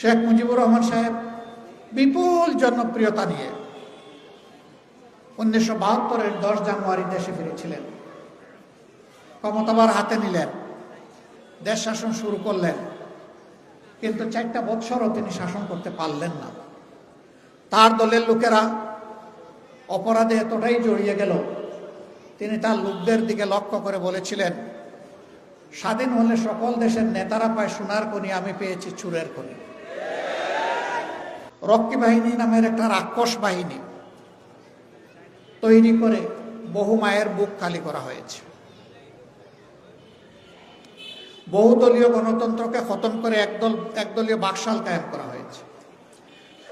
শেখ মুজিবুর রহমান সাহেব বিপুল জনপ্রিয়তা নিয়ে উনিশশো বাহাত্তরের দশ জানুয়ারি দেশে ফিরেছিলেন। ক্ষমতাবার হাতে নিলেন। দেশ শাসন শুরু করলেন। কিন্তু চারটা বৎসরও তিনি শাসন করতে পারলেন না। তার দলের লোকেরা অপরাধে এতটাই জড়িয়ে গেল, তিনি তার লোকদের দিকে লক্ষ্য করে বলেছিলেন, স্বাধীন হলে সকল দেশের নেতারা পায় সোনার কনি আমি পেয়েছি চুরের কনি রক্ষী বাহিনী নামের একটা রাক্ষস বাহিনী তৈরি করে বহু মায়ের বুক খালি করা হয়েছে। বহুদলীয় গণতন্ত্রকে খতম করে একদল, একদলীয় বাকশাল কায়েম করা হয়েছে।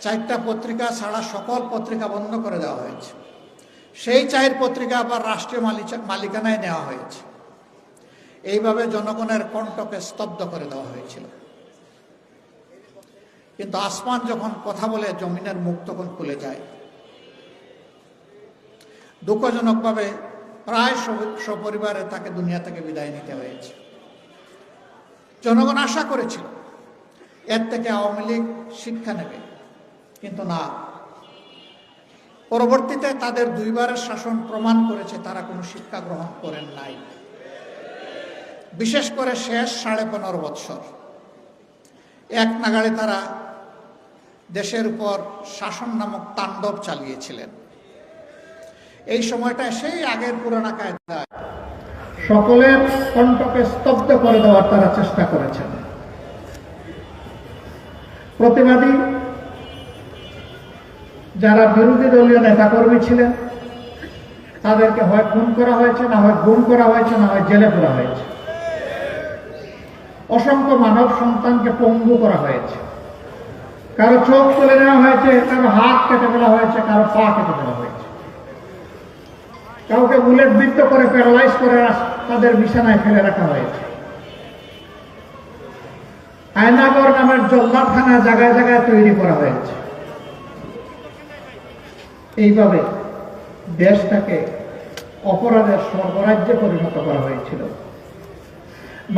চারটা পত্রিকা ছাড়া সকল পত্রিকা বন্ধ করে দেওয়া হয়েছে। সেই চায়ের পত্রিকা আবার রাষ্ট্রীয় মালিকানায় নেওয়া হয়েছে। এইভাবে জনগণের কণ্ঠকে স্তব্ধ করে দেওয়া হয়েছিল। কিন্তু আসমান যখন কথা বলে, জমিনের মুখ তখন খুলে যায়। দুঃখজনকভাবে প্রায় সপরিবারে তাকে দুনিয়া থেকে বিদায় নিতে হয়েছে। জনগণ আশা করেছিল, এর থেকে আওয়ামী লীগ শিক্ষা নেবে। কিন্তু না। পরবর্তীতে তাদের দুইবারের শাসন প্রমাণ করেছে, তারা কোনো শিক্ষা গ্রহণ করেন নাই। বিশেষ করে শেষ সাড়ে পনেরো বৎসর। এক নাগাড়ে তারা দেশের উপর শাসন নামক তাণ্ডব চালিয়েছিলেন। এই সময়টা সেই আগের পুরানা কায়দায়। সকলের কণ্ঠকে স্তব্ধ করে দেওয়ার তারা চেষ্টা করেছেন। প্রতিবাদী যারা বিরোধী দলীয় নেতাকর্মী ছিলেন, তাদেরকে হয় খুন করা হয়েছে, না হয় গুম করা হয়েছে, না হয় জেলে পড়া হয়েছে। অসংখ্য মানব সন্তানকে পঙ্গু করা হয়েছে। কারও চোখ তুলে নেওয়া হয়েছে, কারও হাত কেটে ফেলা হয়েছে, কারও পা কেটে ফেলা হয়েছে। কাউকে বিদ্ধ করে প্যারালাইজ করে তাদের বিছানায় ফেলে রাখা হয়েছে। আয়নাগর নামের জল্লাখানা জায়গায় জায়গায় তৈরি করা হয়েছে। এইভাবে দেশটাকে অপরাধের সর্বরাজ্যে পরিণত করা হয়েছিল।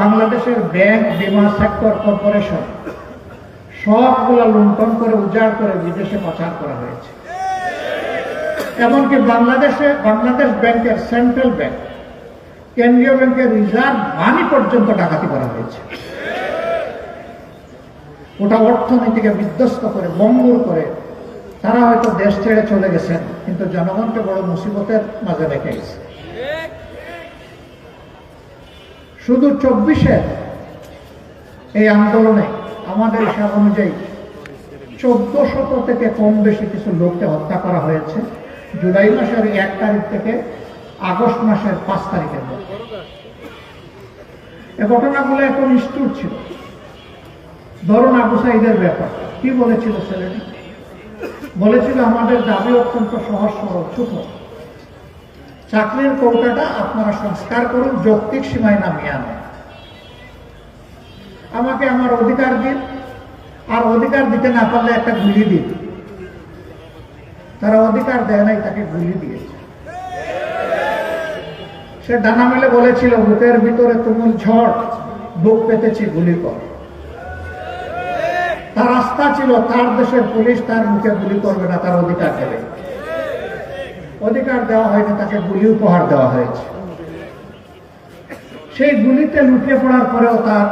বাংলাদেশের ব্যাংক, বিমা সেক্টর কর্পোরেশন সবগুলা লুণ্ঠন করে, উজাড় করে বিদেশে পাচার করা হয়েছে। এমনকি বাংলাদেশে, বাংলাদেশ ব্যাংকের সেন্ট্রাল ব্যাংক, কেন্দ্রীয় ব্যাংকের রিজার্ভ মানি পর্যন্ত ডাকাতি করা হয়েছে। ওটা অর্থনীতিকে বিধ্বস্ত করে, বঙ্গুর করে, তারা হয়তো দেশ ছেড়ে চলে গেছেন, কিন্তু জনগণকে বড় মুসিবতের মাঝে রেখে গেছে। শুধু চব্বিশে এই আন্দোলনে আমাদের হিসাব অনুযায়ী চোদ্দ শত থেকে কম বেশি কিছু লোককে হত্যা করা হয়েছে। জুলাই মাসের এক তারিখ থেকে আগস্ট মাসের পাঁচ তারিখের মধ্যে। এ ঘটনাগুলো এত নিষ্ঠুর ছিল। ধরুন আবু সাইদের ব্যাপার। কি বলেছিল ছেলেটি? বলেছিল, আমাদের দাবি অত্যন্ত সহজ, সরল ছোট চাকরির কৌটাটা আপনারা সংস্কার করুন, যৌক্তিক সীমায় নামিয়ে আনেন। আমাকে আমার অধিকার দিন, আর অধিকার দিতে না পারলে একটা গুলি দিন। তারা অধিকার দেয় নাই, তাকে গুলি দিয়েছে। সে ডানা মেলে বলেছিল বুকের ভিতরে তুমুল ঝড়, বুক পেতেছি, গুলি কর। তার আস্থা ছিল, তার দেশের পুলিশ তার মুখে গুলি করবে না, তার অধিকার দেবে। অধিকার দেওয়া হয়নি, তাকে গুলি উপহার দেওয়া হয়েছে। সেই গুলিতে লুটিয়ে পড়ার পরেও তার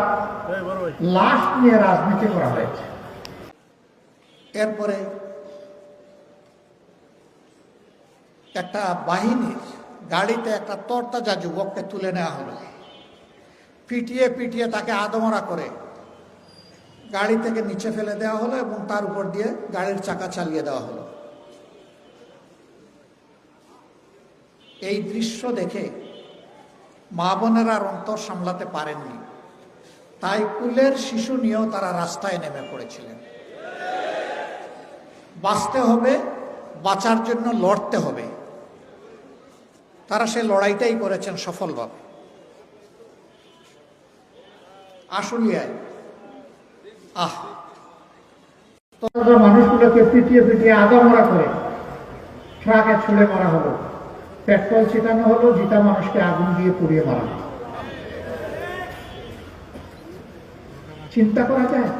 লাশ নিয়ে রাজনীতি করা হয়েছে। এরপরে একটা বাহিনীর গাড়িতে একটা তরতাজা যুবককে তুলে নেওয়া হলো। পিটিয়ে পিটিয়ে তাকে আদমরা করে গাড়ি থেকে নিচে ফেলে দেওয়া হলো এবং তার উপর দিয়ে গাড়ির চাকা চালিয়ে দেওয়া হলো। এই দৃশ্য দেখে মা বোনেরা অন্তর সামলাতে পারেননি। তাই কুলের শিশু নিয়েও তারা রাস্তায় নেমে পড়েছিলেন। বাঁচতে হবে, বাঁচার জন্য লড়তে হবে। তারা সে লড়াইটাই করেছেন সফলভাবে। আশুলিয়ায়, আহ! মানুষগুলোকে পিটিয়ে পিটিয়ে আগামরা করে ট্রাকে ছুড়ে মারা হলো। পেট্রোল ছিটানো হলো, জিতা মানুষকে আগুন দিয়ে পুড়িয়ে মারা হলো। চিন্তা করা যায়?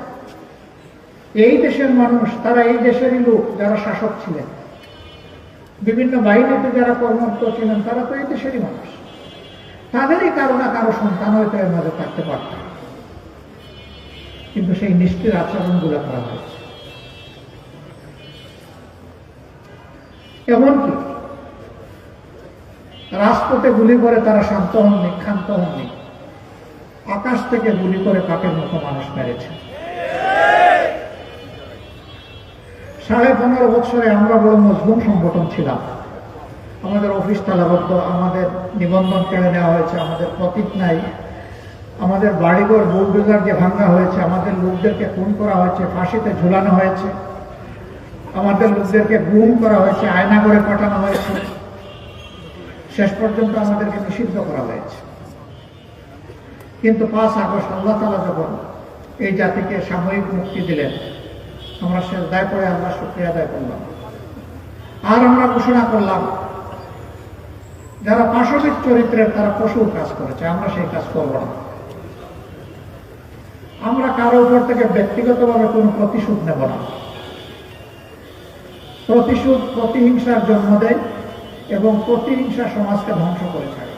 এই দেশের মানুষ, তারা এই দেশেরই লোক, যারা শাসক ছিলেন। বিভিন্ন বাহিনীতে যারা কর্মরত ছিলেন, তারা তো এই দেশেরই মানুষ। তাদেরই কারও না কারও সন্তান হয়তো এর মাঝে থাকতে পারত। কিন্তু সেই নিষ্ঠির আচরণগুলো করা হয়েছে এমনকি রাজপথে গুলি করে তারা শান্ত হননি, ক্ষান্ত হননি। আকাশ থেকে গুলি করে পাপের মতো মানুষ মেরেছে। সাড়ে পনেরো বছরে আমরা বড় মজলুম সংগঠন ছিলাম। আমাদের অফিস তালাবদ্ধ, আমাদের নিবন্ধন কেড়ে নেওয়া হয়েছে, আমাদের প্রতীক নাই, আমাদের বাড়িঘর বুলডোজার যে ভাঙ্গা হয়েছে, আমাদের লোকদেরকে খুন করা হয়েছে, ফাঁসিতে ঝুলানো হয়েছে, আমাদের লোকদেরকে গুম করা হয়েছে আয়না করে পাঠানো হয়েছে। শেষ পর্যন্ত আমাদেরকে নিষিদ্ধ করা হয়েছে। কিন্তু পাঁচ আগস্ট আল্লাহ তালা যখন এই জাতিকে সাময়িক মুক্তি দিলেন, আমরা শেষ দায় করে আল্লাহ শুক্রিয়া আদায় করলাম। আর আমরা ঘোষণা করলাম, যারা পাশবিক চরিত্রের তারা পশুর কাজ করেছে, আমরা সেই কাজ করব না। আমরা কারও উপর থেকে ব্যক্তিগতভাবে কোনো প্রতিশোধ নেব না। প্রতিশোধ, প্রতিহিংসার জন্ম দেয় এবং প্রতিহিংসা সমাজকে ধ্বংস করে ছাড়ে।